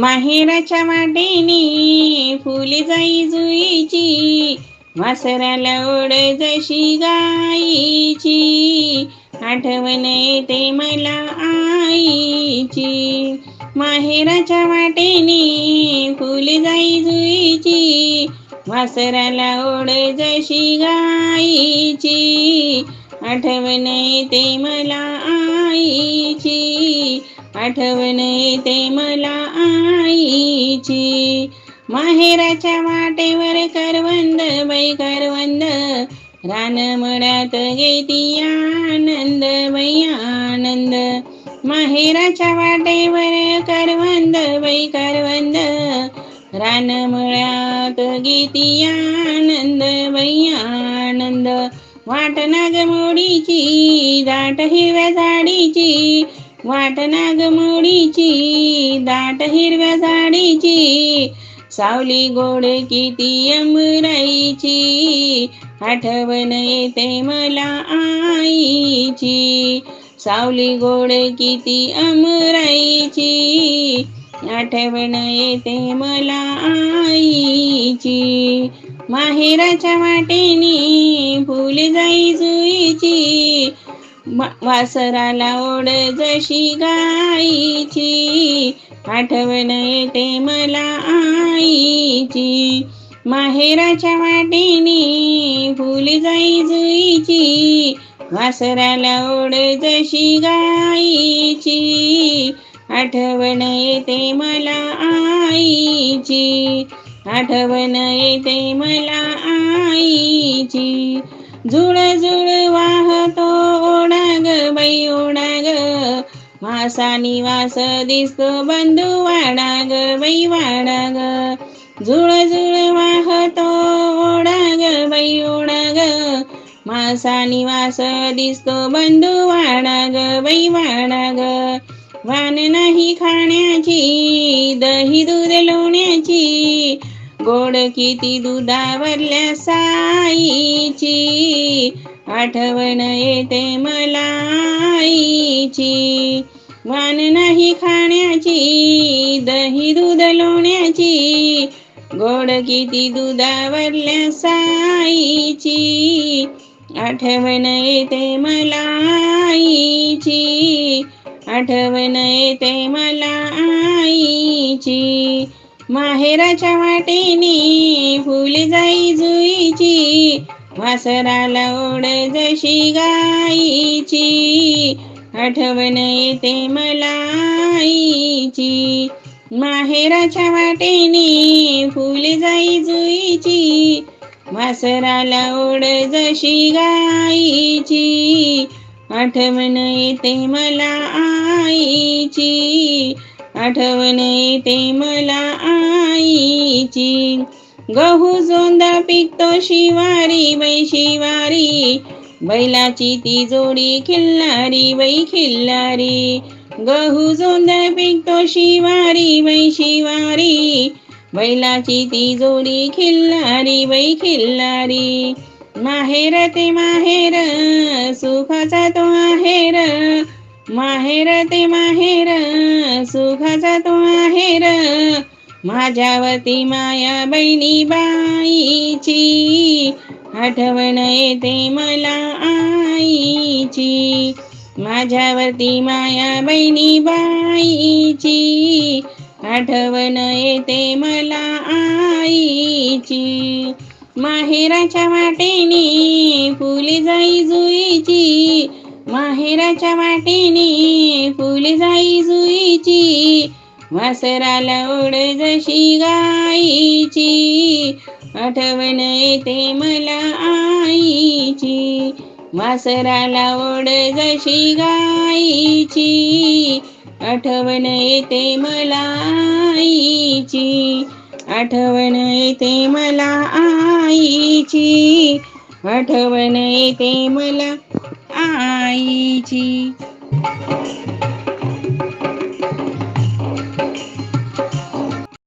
माहेराच्या वाटेने फुले जाई जुईची वासराला ओढ जशी गाईची आठवण येते मला आईची. माहेराच्या वाटेने फुले जाई जुईची वासराला ओढ जशी गाईची आठवण येते मला आईची. आठवण येते मला आईची. माहेराच्या वाटेवर करवंद बाई करवंद. रान मळ्यात घेती आनंद बाई आनंद. माहेराच्या वाटेवर करवंद बाई करवंद. रान मळ्यात घेती आनंद बाई आनंद. वाट नागमोडीची दाट हिरव्या झाडीची. वाट नागमोडीची दाट हिरव्या झाडीची सावली गोड किती अमराईची आठवण येते मला आईची. सावली गोड किती अमराईची आठवण येते मला आईची. माहेराच्या वाटेने फुले जाई जुईची वासराला ओढ जशी गाईची आठवण येते मला आईची. माहेराच्या वाटेने फुल जाई जुईची. वासराला ओढ जशी गाईची आठवण येते मला आईची. आठवण येते मला आईची. झुळ झुळ वाहतो ओढा बाई ओढा मासा निवास दिसतो बंधू वाडा बाई वाडा झुळ झुळ वाहतो ओढा ग बाई ओढा मासा निवास दिसतो बंधू वाडा बाई वाडा ग वान नाही खाण्याची दही दूध लोण्याची. गोड किती दुधावरल्या साईची? आठवण येते मला आईची. वान नाही खाण्याची दही दूध लोण्याची. गोड किती दुधावरल्या साईची? आठवण येते मला आईची. आठवण येते मला आईची. माहेराच्या वाटेनी फुले जाई जुईची. वासराला ओढ जशी गाईची. आठवण येते मला आईची. माहेराच्या वाटेने फुले जाई जुईची. वासराला ओढ जशी गाईची. आठवण येते मला आईची. आठवण येते मला आईची गहू जोंदा पिकतो शिवारी बै शिवारी. बैलाची ती जोडी खिल्लारी बै खिल्लारी. गहू जोंदा पिकतो शिवारी बै शिवारी. बैलाची ती जोडी खिल्लारी बै खिल्लारी. माहेर ते माहेर सुखाचा तो आहेर. माहेर ते माहेर सुखाचा माझ्यावरती माया बहिणी बाईची आठवण येते मला आईची. माझ्यावरती माया बहिणी बाईची आठवण येते मला आईची. माहेराच्या वाटेने फुले जाई जुईची माहेराच्या वाटेने फुले जाई जुईची. वासराला ओढ जशी गाईची आठवण येते मला आईची. वासराला ओढ जशी गाईची आठवण येते मला आईची. आठवण येते मला आईची. आठवण येते मला आईची.